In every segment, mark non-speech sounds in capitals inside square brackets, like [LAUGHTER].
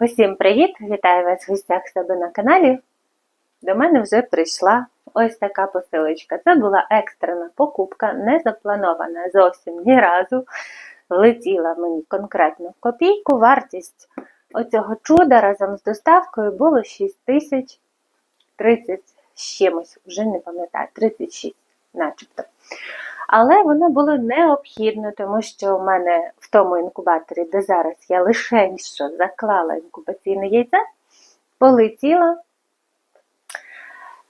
Усім привіт! Вітаю вас в гостях себе на каналі. До мене вже прийшла ось така посилочка. Це була екстрена покупка, не запланована зовсім ні разу. Влетіла мені конкретно в копійку. Вартість оцього чуда разом з доставкою було 6 тисяч 30 з чимось, вже не пам'ятаю, 36 начебто. Але воно було необхідно, тому що в мене в тому інкубаторі, де зараз я лише що заклала інкубаційне яйце, полетіла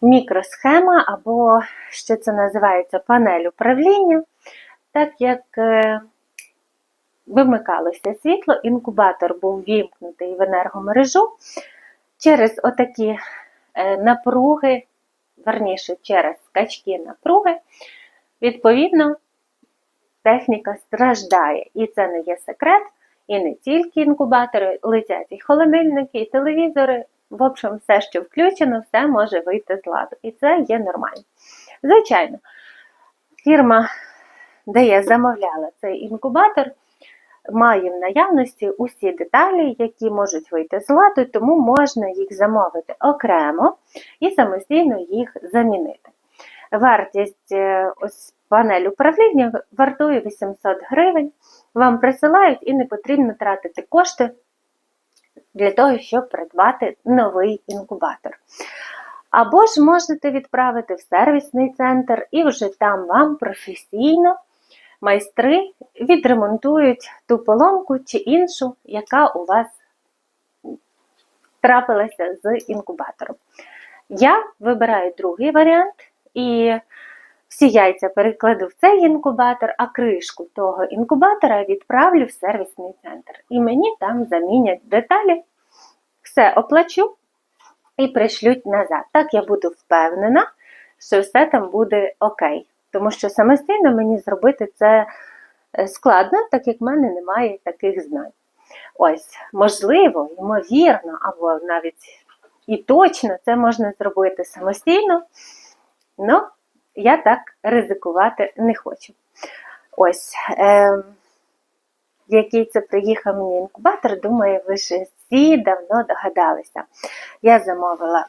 мікросхема, або що це називається панель управління, так як е, вимикалося світло, інкубатор був вімкнутий в енергомережу через отакі е, напруги, верніше через скачки напруги. Відповідно, техніка страждає. І це не є секрет, і не тільки інкубатори, летять і холодильники, і телевізори. В общем, все, що включено, все може вийти з ладу. І це є нормально. Звичайно, фірма, де я замовляла цей інкубатор, має в наявності усі деталі, які можуть вийти з ладу, тому можна їх замовити окремо і самостійно їх замінити. Вартість е, ось панель управління вартує 800 гривень. Вам присилають і не потрібно тратити кошти для того, щоб придбати новий інкубатор. Або ж можете відправити в сервісний центр, і вже там вам професійно майстри відремонтують ту поломку чи іншу, яка у вас трапилася з інкубатором. Я вибираю другий варіант. І всі яйця перекладу в цей інкубатор, а кришку того інкубатора відправлю в сервісний центр. І мені там замінять деталі, все оплачу і пришлють назад. Так я буду впевнена, що все там буде окей. Тому що самостійно мені зробити це е, складно, так як в мене немає таких знань. Ось, можливо, ймовірно, або навіть і точно це можна зробити самостійно. Ну, я так ризикувати не хочу. Ось, е, який це приїхав мені інкубатор, думаю, ви ж всі давно догадалися. Я замовила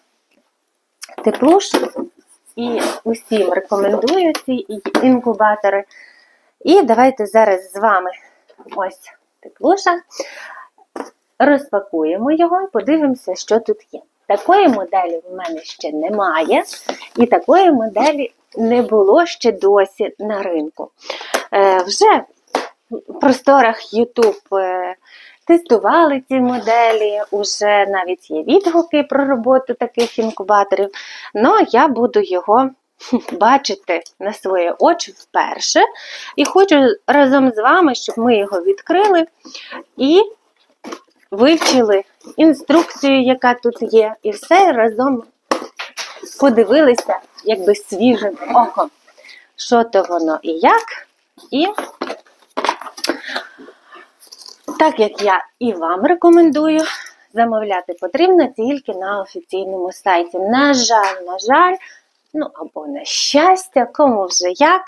теплуш і усім рекомендую ці інкубатори. І давайте зараз з вами ось теплуша. Розпакуємо його і подивимося, що тут є. Такої моделі в мене ще немає, і такої моделі не було ще досі на ринку. Е, Вже в просторах YouTube е, тестували ці моделі, вже навіть є відгуки про роботу таких інкубаторів. але я буду його [LAUGHS] бачити на свої очі вперше. І хочу разом з вами, щоб ми його відкрили і вивчили інструкцію, яка тут є, і все разом подивилися, якби свіжим оком, що то воно і як. І так як я і вам рекомендую, замовляти потрібно тільки на офіційному сайті. На жаль, на жаль, ну або на щастя, кому вже як.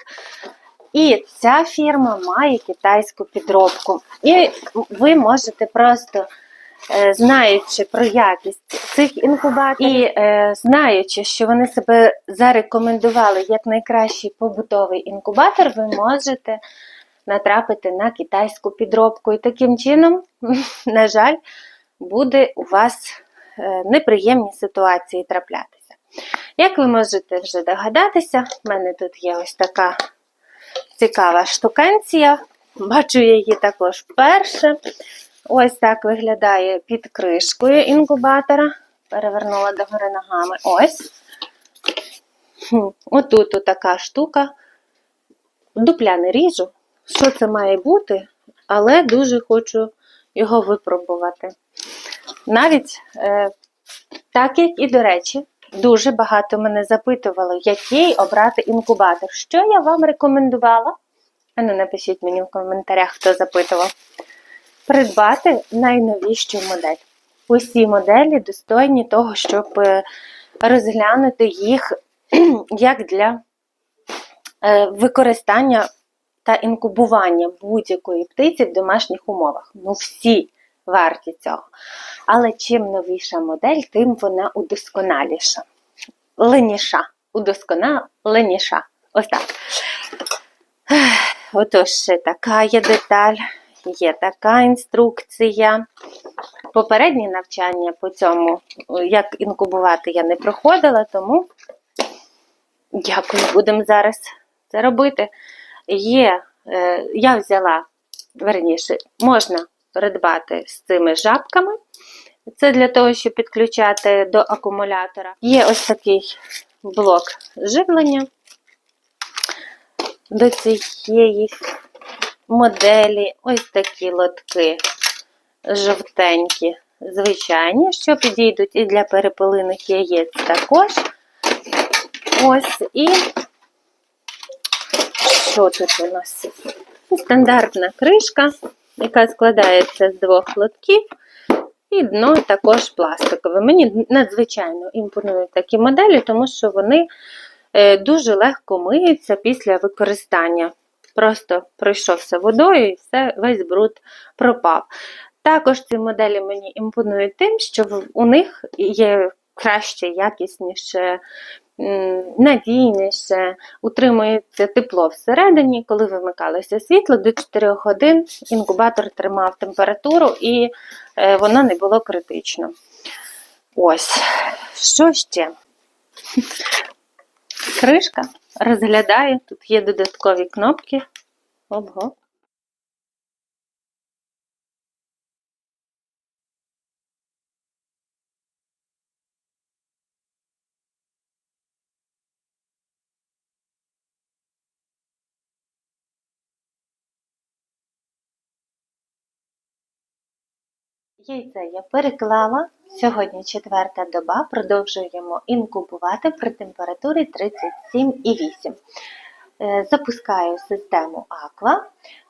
І ця фірма має китайську підробку. І ви можете просто, е, знаючи про якість цих інкубаторів, і е, знаючи, що вони себе зарекомендували як найкращий побутовий інкубатор, ви можете натрапити на китайську підробку. І таким чином, [LAUGHS] на жаль, буде у вас е, неприємні ситуації траплятися. Як ви можете вже догадатися, в мене тут є ось така цікава штукенція. Бачу її також вперше. Ось так виглядає під кришкою інкубатора. Перевернула догори ногами. Ось. Отут така штука. Дупля не ріжу. Що це має бути? Але дуже хочу його випробувати. Навіть е, так як і, до речі, Дуже багато мене запитували, який обрати інкубатор. Що я вам рекомендувала? А ну напишіть мені в коментарях, хто запитував. Придбати найновіщу модель. Усі моделі достойні того, щоб е, розглянути їх [CLEARS THROAT] як для е, використання та інкубування будь-якої птиці в домашніх умовах. Ну, всі варті цього. Але чим новіша модель, тим вона удосконаліша. Леніша. Удосконаленіша. Ось так. [SIGHS] Отож, така є деталь, є така інструкція. Попереднє навчання по цьому, як інкубувати, я не проходила, тому дякую, будемо зараз це робити. Є, е, я взяла, верніше, можна придбати з цими жабками. Це для того, щоб підключати до акумулятора. Є ось такий блок живлення до цієї моделі. Ось такі лотки жовтенькі, звичайні, що підійдуть і для перепелиних яєць також. Ось і що тут у нас? Стандартна кришка, яка складається з двох лотків. І дно також пластикове. Мені надзвичайно імпонують такі моделі, тому що вони е, дуже легко миються після використання. Просто пройшовся водою і все, весь бруд пропав. Також ці моделі мені імпонують тим, що у них є краще, якісніше, надійніше, утримується тепло всередині. Коли вимикалося світло, до 4 годин інкубатор тримав температуру і е, воно не було критично. Ось, що ще? Кришка розглядає, тут є додаткові кнопки. Ого. Яйце я переклала. Сьогодні четверта доба. Продовжуємо інкубувати при температурі 37,8. Е, Запускаю систему Aqua.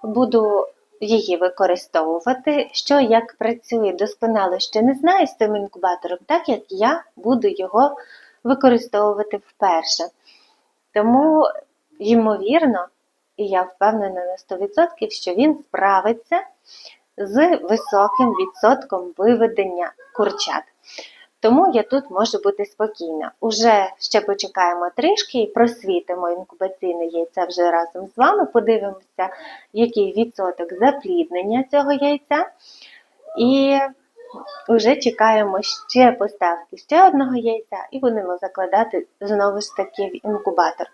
Буду її використовувати. Що як працює досконало ще не знаю з цим інкубатором, так як я буду його використовувати вперше. Тому, ймовірно, і я впевнена на 100%, що він справиться з високим відсотком виведення курчат. Тому я тут можу бути спокійна. Уже ще почекаємо трішки і просвітимо інкубаційне яйце вже разом з вами. Подивимося, який відсоток запліднення цього яйця. І вже чекаємо ще поставки ще одного яйця і будемо закладати знову ж таки в інкубатор.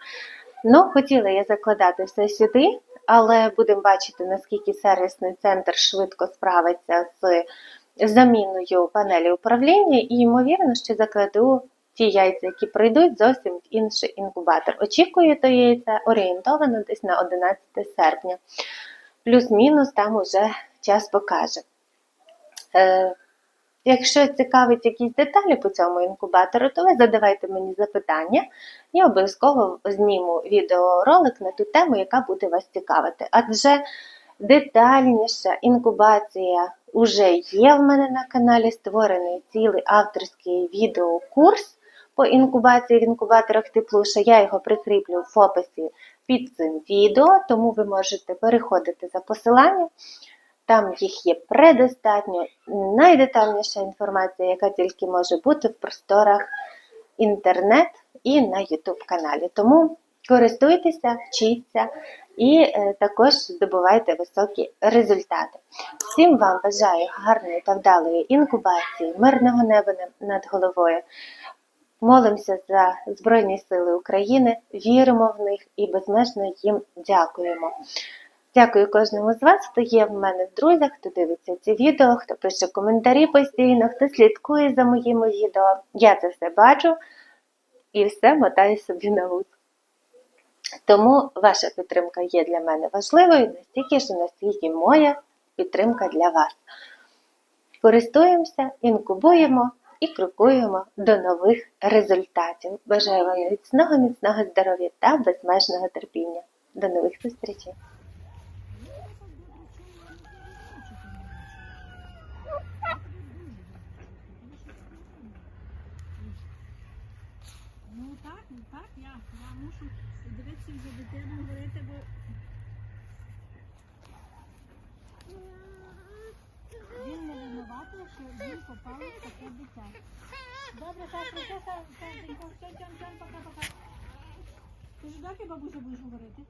Ну, хотіла я закладати все сюди, але будемо бачити, наскільки сервісний центр швидко справиться з заміною панелі управління, і ймовірно, що закладу ті яйця, які прийдуть, зовсім в інший інкубатор. Очікую то яйця орієнтовано десь на 11 серпня. Плюс-мінус там уже час покаже. Якщо цікавить якісь деталі по цьому інкубатору, то ви задавайте мені запитання. Я обов'язково зніму відеоролик на ту тему, яка буде вас цікавити. Адже детальніша інкубація вже є в мене на каналі, створений цілий авторський відеокурс по інкубації в інкубаторах теплуша. Я його прикріплю в описі під цим відео, тому ви можете переходити за посиланням. Там їх є предостатньо, найдетальніша інформація, яка тільки може бути в просторах інтернет і на YouTube каналі. Тому користуйтеся, вчіться і е, також здобувайте високі результати. Всім вам бажаю гарної та вдалої інкубації, мирного неба над головою. Молимося за Збройні Сили України, віримо в них і безмежно їм дякуємо. Дякую кожному з вас, хто є в мене в друзях, хто дивиться ці відео, хто пише коментарі постійно, хто слідкує за моїми відео. Я це все бачу і все мотаю собі на вуз. Тому ваша підтримка є для мене важливою, настільки ж, наскільки моя підтримка для вас. Користуємося, інкубуємо і крокуємо до нових результатів. Бажаю вам міцного, міцного здоров'я та безмежного терпіння. До нових зустрічей! Ну так, ну так, я, я мушу дивитися за дитину говорити, бо він не що їм попало таке дитя. Добре, так, все, Сашенька, все, тям, тям, пока-пока. Ти ж доки бабуся будеш говорити?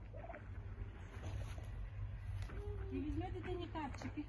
І візьми дитині капчики.